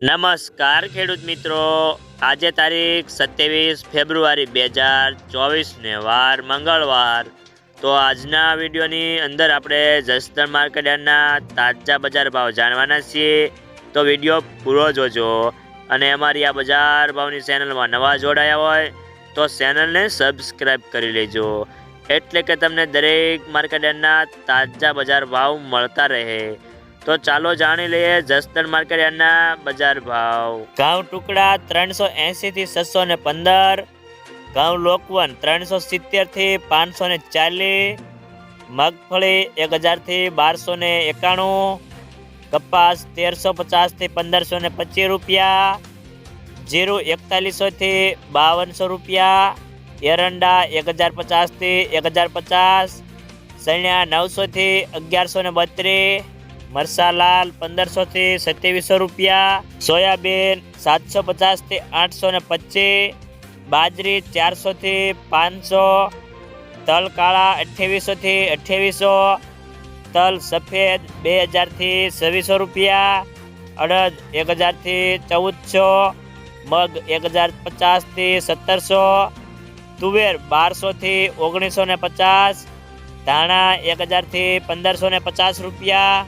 નમસ્કાર, ખેડૂત મિત્રો. આજે તારીખ સત્યાવીસ ફેબ્રુઆરી બે હજાર ચોવીસને વાર મંગળવાર. તો આજના વિડીયોની અંદર આપણે જસદણ માર્કેટ યાર્ડના તાજા બજાર ભાવ જાણવાના છીએ. તો વીડિયો પૂરો જોજો અને અમારી આ બજાર ભાવની ચેનલમાં નવા જોડાયા હોય તો ચેનલને સબસ્ક્રાઈબ કરી લેજો. એટલે કે તમને દરેક માર્કેટ યાર્ડના તાજા બજાર ભાવ મળતા રહે. તો ચાલો જાણી લઈએ જસદણ માર્કેટ યાર્ડના બજાર ભાવ. ઘઉં ટુકડા ત્રણસો એંસી થી છસો ને પંદર, ઘઉં લોકવન ત્રણસો સિત્તેરથી પાંચસો ને ચાલીસ, મગફળી એક હજારથી બારસો ને એકાણું, કપાસ તેરસો પચાસથી પંદરસો ને પચીસ રૂપિયા, જીરું એકતાલીસો થી બાવનસો રૂપિયા, એરંડા એક હજાર પચાસથી એક હજાર પચાસ સણ્યા નવસો થી અગિયારસો ને બત્રીસ મરસાલાલ પંદરસો થી સત્યાવીસો રૂપિયા, સોયાબીન સાતસો પચાસથી આઠસો ને પચીસ, બાજરી ચારસો થી પાંચસો, તલ કાળા અઠ્યાવીસો થી અઠ્યાવીસો, તલ સફેદ બે હજારથી છવ્વીસો રૂપિયા, અડદ એક હજારથી ચૌદસો, મગ એક હજાર પચાસથી સત્તરસો, તુવેર બારસોથી ઓગણીસો ને પચાસ, ધાણા એક હજારથી પંદરસો પચાસ રૂપિયા